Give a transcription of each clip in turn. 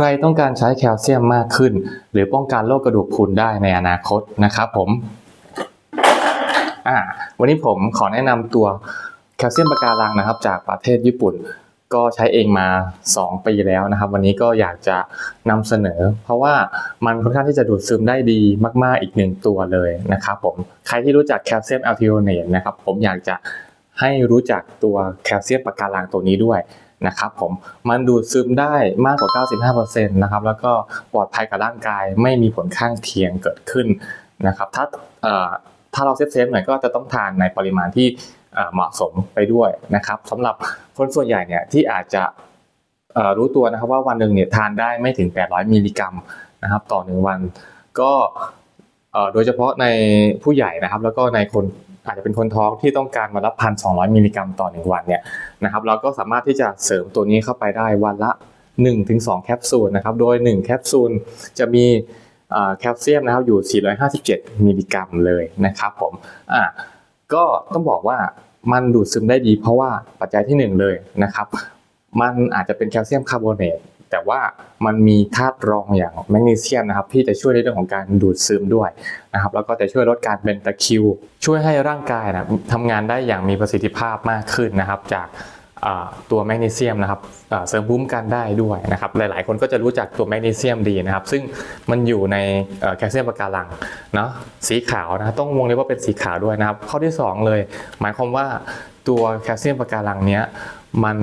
ใครต้องการใช้แคลเซียมมากขึ้น หรือป้องกันโรคกระดูกพรุนได้ในอนาคตนะครับผมวันนี้ผมขอแนะนำตัวแคลเซียมปะการังนะครับ จากประเทศญี่ปุ่นก็ใช้เองมา 2 ปีแล้วนะครับ วันนี้ก็อยากจะนำเสนอ เพราะว่ามันค่อนข้างที่จะดูดซึมได้ดีมาก ๆ อีกหนึ่งตัวเลยนะครับผมใครที่รู้จักแคลเซียมแอลทิโอเนตนะครับ ผมอยากจะให้รู้จักตัวแคลเซียมปะการังตัวนี้ด้วย นะครับผมมันดูดซึมได้มากกว่า 95%นะครับแล้วก็ปลอดภัยกับร่างกายไม่มีผลข้างเคียงเกิดขึ้นนะครับถ้าถ้าเราเซฟๆหน่อยก็จะต้องทานในปริมาณที่เหมาะสมไปด้วยนะครับสำหรับคนส่วนใหญ่เนี่ยที่อาจจะรู้ตัวนะครับว่าวันหนึ่งเนี่ยทานได้ไม่ถึง 800 มิลลิกรัมนะครับต่อหนึ่งวันก็โดยเฉพาะในผู้ใหญ่นะครับ แล้วก็ในคนอาจจะเป็นคนท้องที่ต้องการมารับพันสองมิลลิกรัมต่อหนึ่งวันเนี่ย นะครับเราก็สามารถที่จะเสริมตัวนี้เข้าไปได้วันละ 1-2 แคปซูลนะครับโดย 1 แคปซูลจะมีแคลเซียมนะครับอยู่ 457 มิลลิกรัมเลยนะครับผมอะก็ต้องบอกว่ามันดูดซึมได้ดีเพราะว่าปัจจัยที่หนึ่งเลยนะครับ มันอาจจะเป็นแคลเซียมคาร์บอเนต แต่ว่ามันมีธาตุรองอย่างแมกนีเซียมนะครับที่จะช่วยในเรื่องของการดูดซึมด้วยนะครับแล้วก็จะช่วยลดการเป็นตะคริว ช่วยให้ร่างกายนะทำงานได้อย่างมีประสิทธิภาพมากขึ้นนะครับ จากตัวแมกนีเซียมนะครับเสริมภูมิกันได้ด้วยนะครับหลาย ๆ คนก็จะรู้จักตัวแมกนีเซียมดีนะครับ ซึ่งมันอยู่ในแคลเซียมปะการังเนาะสีขาวนะต้องวงเล็บว่าเป็นสีขาวด้วยนะครับ ข้อที่สองเลย หมายความว่าตัวแคลเซียมปะการังเนี้ยมัน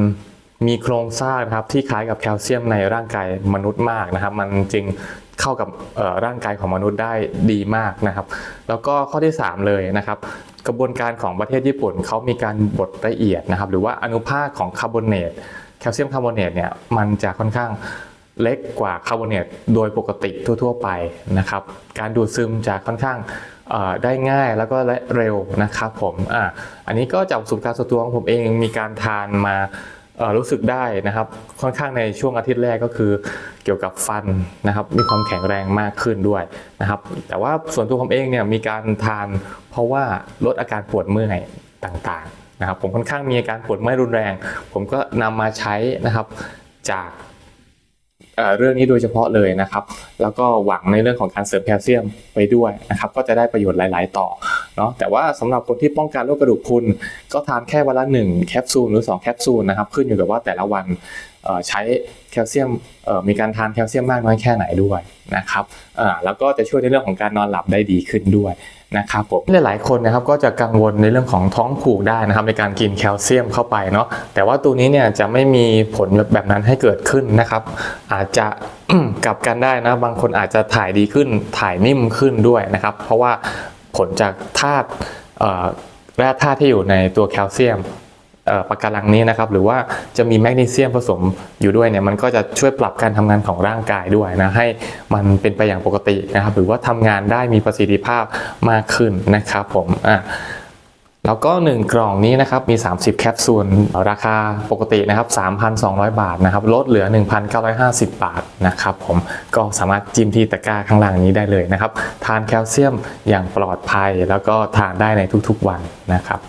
มีโครงสร้างนะครับที่คล้ายกับแคลเซียมในร่างกายมนุษย์มากนะครับ มันจึงเข้ากับร่างกายของมนุษย์ได้ดีมากนะครับ แล้วก็ข้อที่ 3 เลยนะครับ กระบวนการของประเทศญี่ปุ่นเขามีการบดละเอียดนะครับ หรือว่าอนุภาคของคาร์บอเนตแคลเซียมคาร์บอเนตเนี่ยมันจะค่อนข้างเล็กกว่าคาร์บอเนตโดยปกติทั่ว ๆ ไปนะครับ การดูดซึมจะค่อนข้างได้ง่ายแล้วก็เร็วนะครับผมอ่าอันนี้ก็จากประสบการณ์ส่วนตัวของผมเองมีการทานมา รู้สึกได้นะครับค่อนข้างในช่วงอาทิตย์แรกก็คือ เกี่ยวกับฟันนะครับมีความแข็งแรงมากขึ้นด้วยนะครับแต่ว่าส่วนตัวผมเองเนี่ยมีการทานเพราะว่าลดอาการปวดเมื่อยต่างๆนะครับผมค่อนข้างมีอาการปวดเมื่อยรุนแรง ผมก็นำมาใช้นะครับจาก เรื่องนี้โดยเฉพาะเลยนะครับ แล้วก็หวังในเรื่องของการเสริมแคลเซียมไปด้วยนะครับ ก็จะได้ประโยชน์หลาย ๆ ต่อเนาะแต่ว่าสำหรับคนที่ป้องกันโรคกระดูกพรุนก็ทานแค่วันละ1แคปซูลหรือ 2 แคปซูลนะครับ ขึ้นอยู่กับว่าแต่ละวัน ใช้แคลเซียมมีการทานแคลเซียมมากน้อยแค่ไหนด้วยนะครับแล้วก็จะช่วยในเรื่องของการนอนหลับได้ดีขึ้นด้วยนะครับผมหลายๆคนนะครับก็จะกังวลในเรื่องของท้องผูกได้นะครับในการกินแคลเซียมเข้าไปเนาะแต่ว่าตัวนี้เนี่ยจะไม่มีผลแบบนั้นให้เกิดขึ้นนะครับ อาจจะกลับกันได้นะบางคนอาจจะถ่ายดีขึ้นถ่ายนิ่มขึ้นด้วยนะครับ เพราะว่าผลจากธาตุแร่ธาตุที่อยู่ในตัวแคลเซียม ปะการังนี้นะครับ หรือว่าจะมีแมกนีเซียมผสมอยู่ด้วยเนี่ยมันก็จะช่วยปรับการทำงานของร่างกายด้วยนะให้มันเป็นไปอย่างปกตินะครับ หรือว่าทำงานได้มีประสิทธิภาพมากขึ้นนะครับผมอะแล้วก็ 1 กล่องนี้นะครับมี 30 แคปซูลราคาปกตินะครับ 3,200 บาทนะครับลดเหลือ 1,950 บาทนะครับผมก็สามารถจิ้มที่ตะกร้าข้างล่างนี้ได้เลยนะครับ ทานแคลเซียมอย่างปลอดภัย แล้วก็ทานได้ในทุกๆวันนะครับ